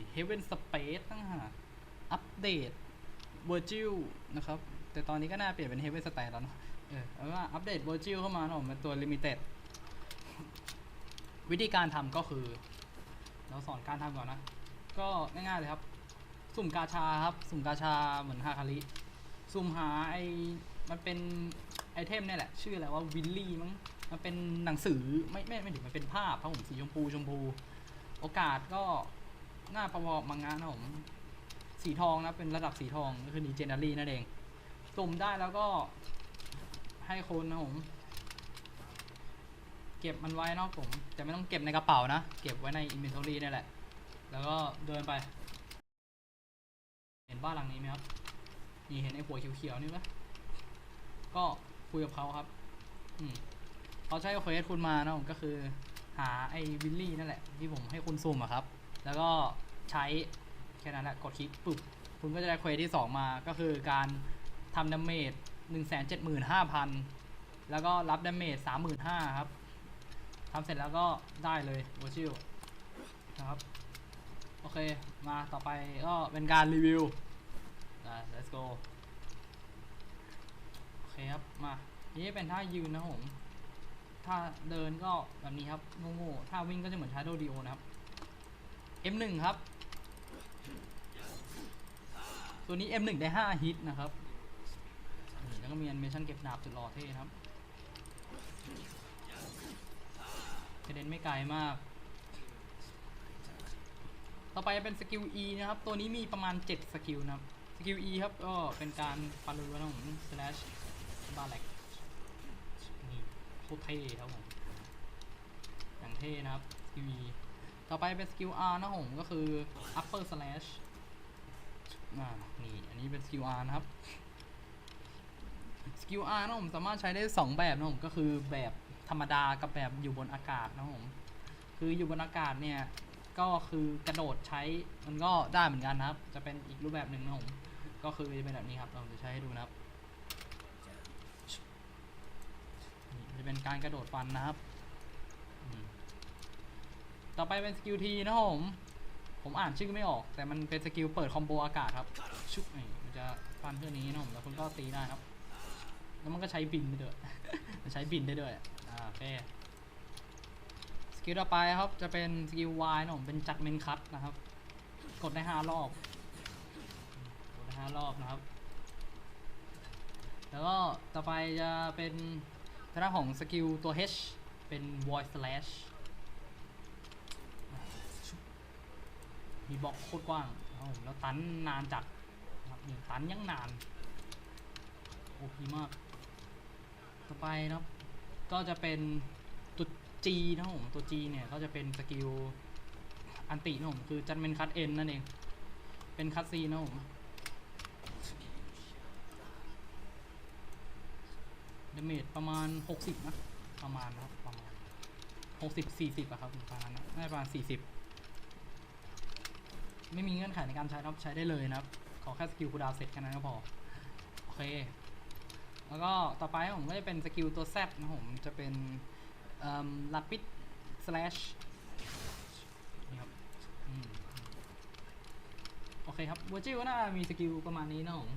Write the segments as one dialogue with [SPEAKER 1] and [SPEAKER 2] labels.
[SPEAKER 1] สิ Heaven Space ตั้งหากอัปเดต Virgil นะครับ แต่ตอนนี้ก็น่าเปลี่ยนเป็น Heaven Space แล้วเนอะเออเอาว่าอัปเดต Virgil เข้ามาเนอะเป็นตัว Limited วิธีการทำก็คือ เราสอนการทำก่อนนะ ก็ง่ายๆเลยครับ สุ่มกาชาครับ สุ่มกาชาเหมือนฮาคาริสุ่มหาไอมันเป็นไอเทมเนี่ยแหละ ชื่ออะไรว่าวิลลี่มั้งมันเป็นหนังสือไม่ไม่ไม่ถึงมันเป็นภาพครับผมสีชมพูชมพู โอกาสก็ หน้าพอๆมังงะนะผมสีทองนะเป็นระดับสีทองก็คือดีเจนารีนั่นเองสุ่มได้แล้วก็ให้คนนะผมเก็บมันไว้นอกผมแต่ไม่ต้องเก็บในกระเป๋านะ เก็บไว้ในอินเวนทอรี่นี่แหละ แล้วก็เดินไป เห็นบ้านหลังนี้ไหมครับนี่เห็นไอ้หัวเขียวๆนี่ปะก็คุยกับเขาครับ อืมเขาใช้เควสคุณมานะผมก็คือ หาไอ้วิลลี่นั่นแหละ ที่ผมให้คุณซุ่มอะครับ แล้วก็ใช้แค่นั้นแหละกดคลิกปุ๊บคุณก็จะได้เควสที่ 2 มาก็คือการทำดาเมจหนึ่งแสนเจ็ดหมื่นห้าพันแล้วก็รับดาเมจสามหมื่นห้าครับทำเสร็จแล้วก็ได้เลยโวชิลนะครับ โอเค มาต่อไปก็เป็นการรีวิวอ่า let's go โอเคครับ มานี่เป็นท่ายืนนะผม ถ้าเดินก็แบบนี้ครับ โง่ๆ ถ้าวิ่งก็จะเหมือน Shadow Dio นะครับ M1 ครับ ตัวนี้ M1 ได้ 5 ฮิตนะครับแล้วก็มีแอนิเมชันเก็บดาบสุดหล่อเท่ครับกระเด็นไม่ไกลมาก ต่อไปเป็นสกิล E นะครับ ตัวนี้มีประมาณ 7 สกิลนะครับ สกิล E ครับ ก็เป็นการฟันรัวๆนะผม slash บาร์แลกนี่โคตรเท่ครับผมอย่างเท่นะครับ สกิล E ต่อไปเป็นสกิล R นะผมก็คือ upper slash นี่อันนี้เป็นสกิล R นะครับสกิล R นะผมสามารถใช้ได้ 2 แบบนะผมก็คือแบบธรรมดากับแบบอยู่บนอากาศนะผมคืออยู่บนอากาศเนี่ย ก็คือกระโดดใช้มันก็ได้เหมือนกันนะครับ จะเป็นอีกรูปแบบหนึ่งนะผมก็คือจะเป็นแบบนี้ครับเราจะใช้ให้ดูนะครับจะเป็นการกระโดดฟันนะครับ ต่อไปเป็นสกิลทีนะครับผม ผมอ่านชื่อไม่ออก แต่มันเป็นสกิลเปิดคอมโบอากาศครับ ชุบนี่มันจะฟันเพื่อนนี้นะผมแล้วคุณก็ตีได้ครับ แล้วมันก็ใช้บินได้ด้วยมันใช้บินได้ด้วยอ่าโอเคสกิลต่อไปครับจะเป็นสกิล Y นะผมเป็นจัดเมนคัตนะครับ กดได้ห้ารอบกดได้ห้ารอบนะครับ แล้วก็ต่อไปจะเป็นทางด้านของสกิลตัว H เป็น void slash มีบล็อกโคตรกว้างแล้วตันนานจัดนะครับนี่ตันยังนานโอพีมาก ต่อไปนะครับ ก็จะเป็นตัว G นะผมตัว G เนี่ยก็จะเป็นสกิลอันตินะผมคือจันเป็นคัตเอ็นนั่นเอง เป็นคัตซีนะผมดาเมจประมาณ 60 นะ ประมาณนะครับประมาณ 60 40อะครับประมาณนั้นน่าจะประมาณ 40 ไม่มีเงื่อนไขในการใช้นะครับใช้ได้เลยนะครับ ขอแค่สกิลคูดาวเสร็จแค่นั้นก็พอ โอเค แล้วก็ต่อไปผมก็จะเป็นสกิลตัว Z นะผมจะเป็นลาปิด slash นี่ครับอโอเคครับเวอร์จิลก็น่ามีสกิลประมาณนี้นะผม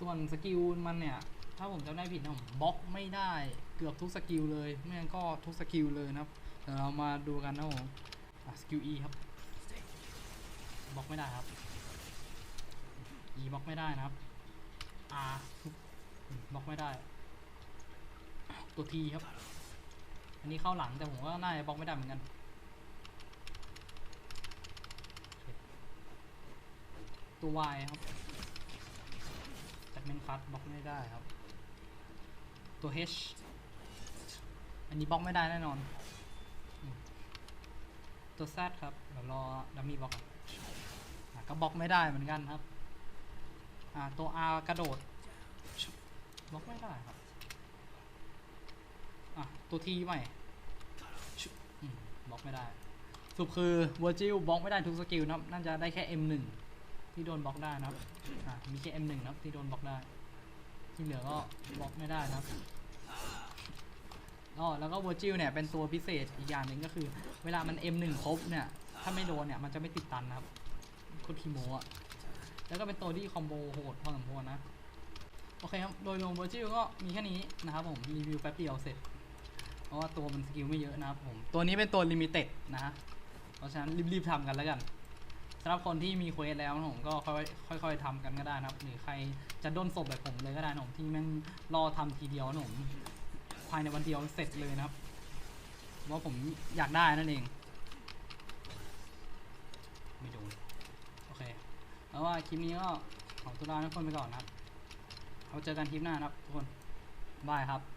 [SPEAKER 1] ส่วนสกิลมันเนี่ย ถ้าผมจำได้ผิดนะผมบล็อกไม่ได้เกือบทุกสกิลเลย ไม่งั้นก็ทุกสกิลเลยนะครับเดี๋ยวเรามาดูกันนะผมสกิล E ครับ บล็อกไม่ได้ครับ E บล็อกไม่ได้นะครับ R บล็อกไม่ได้ ตัว T ครับ อันนี้เข้าหลังแต่ผมว่าน่าจะบล็อกไม่ได้เหมือนกันตัว Y ครับจากเมนคัสบล็อกไม่ได้ครับ ตัว H อันนี้บล็อกไม่ได้แน่นอน ตัว Z ครับเดี๋ยวรอดัมมี่บล็อกก่อน ก็บล็อกไม่ได้เหมือนกันครับ อ่าตัว R กระโดดบล็อกไม่ได้ครับอะตัว T ใหม่บล็อกไม่ได้สรุปคือ Virgil บล็อกไม่ได้ทุกสกิลนะครับน่าจะได้แค่ M1 ที่โดนบล็อกได้นะครับอะมีแค่ M1 นะครับที่โดนบล็อกได้ ที่เหลือก็บล็อกไม่ได้นะครับอ๋อแล้วก็ Virgil เนี่ยเป็นตัวพิเศษอีกอย่างหนึ่งก็คือ เวลามัน M1 ครบเนี่ย ถ้าไม่โดนเนี่ย มันจะไม่ติดตันนะครับ โคตรคีโมอะแล้วก็เป็นตัวที่คอมโบโหดพอสมควรนะ โอเคครับ โดยรวมเวอร์จิลก็มีแค่นี้นะครับผม รีวิวแป๊บเดียวเสร็จ เพราะว่าตัวมันสกิลไม่เยอะนะครับผม ตัวนี้เป็นตัวลิมิเต็ดนะฮะ เพราะฉะนั้นรีบๆทำกันแล้วกันสำหรับคนที่มีเควสแล้วผมก็ค่อยๆทำกันก็ได้นะครับหรือใครจะด้นศพแบบผมเลยก็ได้นะผมที่แม่งรอทำทีเดียวนะผมภายในวันเดียวเสร็จเลยนะครับเพราะผมอยากได้นั่นเอง ไม่โดนโอเคแล้วว่า คลิปนี้ก็ขอตัวลาทุกคนไปก่อนนะครับ เอาเจอกันคลิปหน้านะครับทุกคน บายครับ